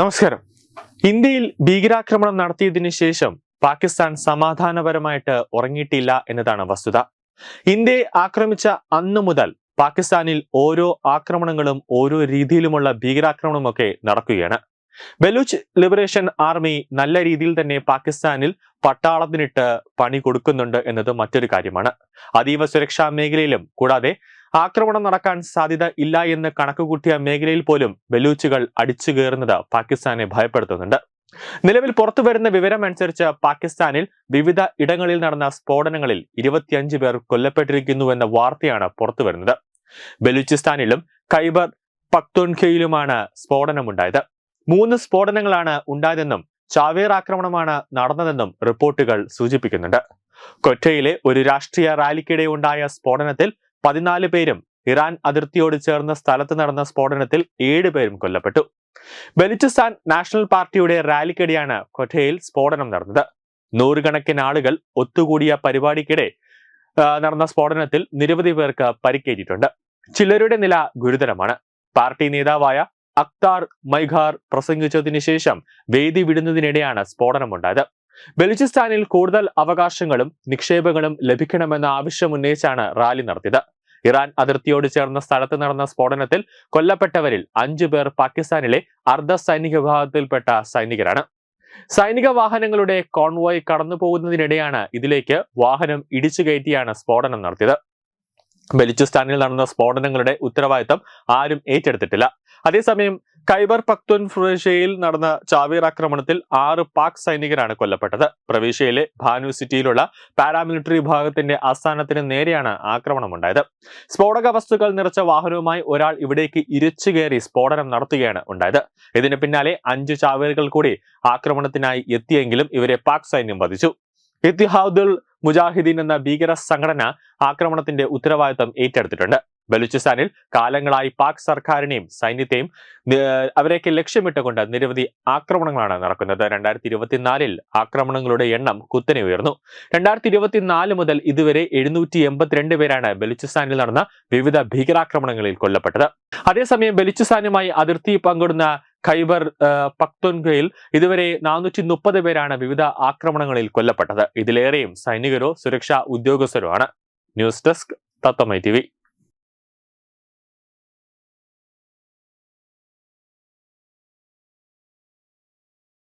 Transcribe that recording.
നമസ്കാരം. ഇന്ത്യയിൽ ഭീകരാക്രമണം നടത്തിയതിന് ശേഷം പാകിസ്ഥാൻ സമാധാനപരമായിട്ട് ഉറങ്ങിയിട്ടില്ല എന്നതാണ് വസ്തുത. ഇന്ത്യയെ ആക്രമിച്ച അന്നു മുതൽ പാകിസ്ഥാനിൽ ഓരോ ആക്രമണങ്ങളും ഓരോ രീതിയിലുമുള്ള ഭീകരാക്രമണമൊക്കെ നടക്കുകയാണ്. ബലൂച്ച് ലിബറേഷൻ ആർമി നല്ല രീതിയിൽ തന്നെ പാകിസ്ഥാനിൽ പട്ടാളത്തിനിട്ട് പണി കൊടുക്കുന്നുണ്ട് എന്നത് മറ്റൊരു കാര്യമാണ്. അതീവ സുരക്ഷാ മേഖലയിലും കൂടാതെ ആക്രമണം നടക്കാൻ സാധ്യത ഇല്ല എന്ന് കണക്കുകൂട്ടിയ മേഖലയിൽ പോലും ബലൂച്ചുകൾ അടിച്ചു കയറുന്നത് പാകിസ്ഥാനെ ഭയപ്പെടുത്തുന്നുണ്ട്. നിലവിൽ പുറത്തു വരുന്ന വിവരം അനുസരിച്ച് പാകിസ്ഥാനിൽ വിവിധ ഇടങ്ങളിൽ നടന്ന സ്ഫോടനങ്ങളിൽ ഇരുപത്തിയഞ്ച് പേർ കൊല്ലപ്പെട്ടിരിക്കുന്നു എന്ന വാർത്തയാണ് പുറത്തു വരുന്നത്. ബലൂചിസ്ഥാനിലും ഖൈബർ സ്ഫോടനം സ്ഫോടനമുണ്ടായത്. മൂന്ന് സ്ഫോടനങ്ങളാണ് ഉണ്ടായതെന്നും ചാവേർ ആക്രമണമാണ് നടന്നതെന്നും റിപ്പോർട്ടുകൾ സൂചിപ്പിക്കുന്നുണ്ട്. കൊറ്റയിലെ ഒരു രാഷ്ട്രീയ റാലിക്കിടെ ഉണ്ടായ സ്ഫോടനത്തിൽ പതിനാല് പേരും ഇറാൻ അതിർത്തിയോട് ചേർന്ന സ്ഥലത്ത് നടന്ന സ്ഫോടനത്തിൽ ഏഴ് പേരും കൊല്ലപ്പെട്ടു. ബലൂചിസ്ഥാൻ നാഷണൽ പാർട്ടിയുടെ റാലിക്കിടെയാണ് കൊറ്റയിൽ സ്ഫോടനം നടന്നത്. നൂറുകണക്കിന് ആളുകൾ ഒത്തുകൂടിയ പരിപാടിക്കിടെ നടന്ന സ്ഫോടനത്തിൽ നിരവധി പേർക്ക് പരിക്കേറ്റിട്ടുണ്ട്. ചിലരുടെ നില ഗുരുതരമാണ്. പാർട്ടി നേതാവായ അക്താർ മൈഖാർ പ്രസംഗിച്ചതിന് ശേഷം വേദി വിടുന്നതിനിടെയാണ് സ്ഫോടനമുണ്ടായത്. ബലൂചിസ്ഥാനിൽ കൂടുതൽ അവകാശങ്ങളും നിക്ഷേപങ്ങളും ലഭിക്കണമെന്ന ആവശ്യം ഉന്നയിച്ചാണ് റാലി നടത്തിയത്. ഇറാൻ അതിർത്തിയോട് ചേർന്ന സ്ഥലത്ത് നടന്ന സ്ഫോടനത്തിൽ കൊല്ലപ്പെട്ടവരിൽ അഞ്ചു പേർ പാകിസ്ഥാനിലെ അർദ്ധ സൈനിക വിഭാഗത്തിൽപ്പെട്ട സൈനികരാണ്. സൈനിക വാഹനങ്ങളുടെ കോൺവോയ് കടന്നു പോകുന്നതിനിടെയാണ് ഇതിലേക്ക് വാഹനം ഇടിച്ചു കയറ്റിയാണ് സ്ഫോടനം നടത്തിയത്. ബലൂചിസ്ഥാനിൽ നടന്ന സ്ഫോടനങ്ങളുടെ ഉത്തരവാദിത്തം ആരും ഏറ്റെടുത്തിട്ടില്ല. അതേസമയം ഖൈബർ പക്തുൻഫ്രേഷ്യയിൽ നടന്ന ചാവേർ ആക്രമണത്തിൽ ആറ് പാക് സൈനികരാണ് കൊല്ലപ്പെട്ടത്. പ്രവിശ്യയിലെ ഭാനു സിറ്റിയിലുള്ള പാരാമിലിറ്ററി വിഭാഗത്തിന്റെ ആസ്ഥാനത്തിന് നേരെയാണ് ആക്രമണമുണ്ടായത്. സ്ഫോടക വസ്തുക്കൾ നിറച്ച വാഹനവുമായി ഒരാൾ ഇവിടേക്ക് ഇരച്ചു കയറി സ്ഫോടനം നടത്തുകയാണ് ഉണ്ടായത്. ഇതിന് പിന്നാലെ അഞ്ച് ചാവേറുകൾ കൂടി ആക്രമണത്തിനായി എത്തിയെങ്കിലും ഇവരെ പാക് സൈന്യം വധിച്ചു. ഇത്തിഹാദുൽ മുജാഹിദീൻ എന്ന ഭീകര സംഘടന ആക്രമണത്തിന്റെ ഉത്തരവാദിത്തം ഏറ്റെടുത്തിട്ടുണ്ട്. ബലൂചിസ്ഥാനിൽ കാലങ്ങളായി പാക് സർക്കാരിനെയും സൈന്യത്തെയും അവരെയൊക്കെ ലക്ഷ്യമിട്ടുകൊണ്ട് നിരവധി ആക്രമണങ്ങളാണ് നടക്കുന്നത്. രണ്ടായിരത്തി ഇരുപത്തിനാലിൽ ആക്രമണങ്ങളുടെ എണ്ണം കുത്തനെ ഉയർന്നു. രണ്ടായിരത്തി ഇരുപത്തിനാല് മുതൽ ഇതുവരെ എഴുന്നൂറ്റി എൺപത്തിരണ്ട് പേരാണ് ബലൂചിസ്ഥാനിൽ നടന്ന വിവിധ ഭീകരാക്രമണങ്ങളിൽ കൊല്ലപ്പെട്ടത്. അതേസമയം ബലൂചിസ്ഥാനുമായി അതിർത്തി പങ്കിടുന്ന ഖൈബർ പക്തൊൻഗയിൽ ഇതുവരെ നാനൂറ്റി മുപ്പത് പേരാണ് വിവിധ ആക്രമണങ്ങളിൽ കൊല്ലപ്പെട്ടത്. ഇതിലേറെയും സൈനികരോ സുരക്ഷാ ഉദ്യോഗസ്ഥരോ ആണ്. News desk തത്തമൈ T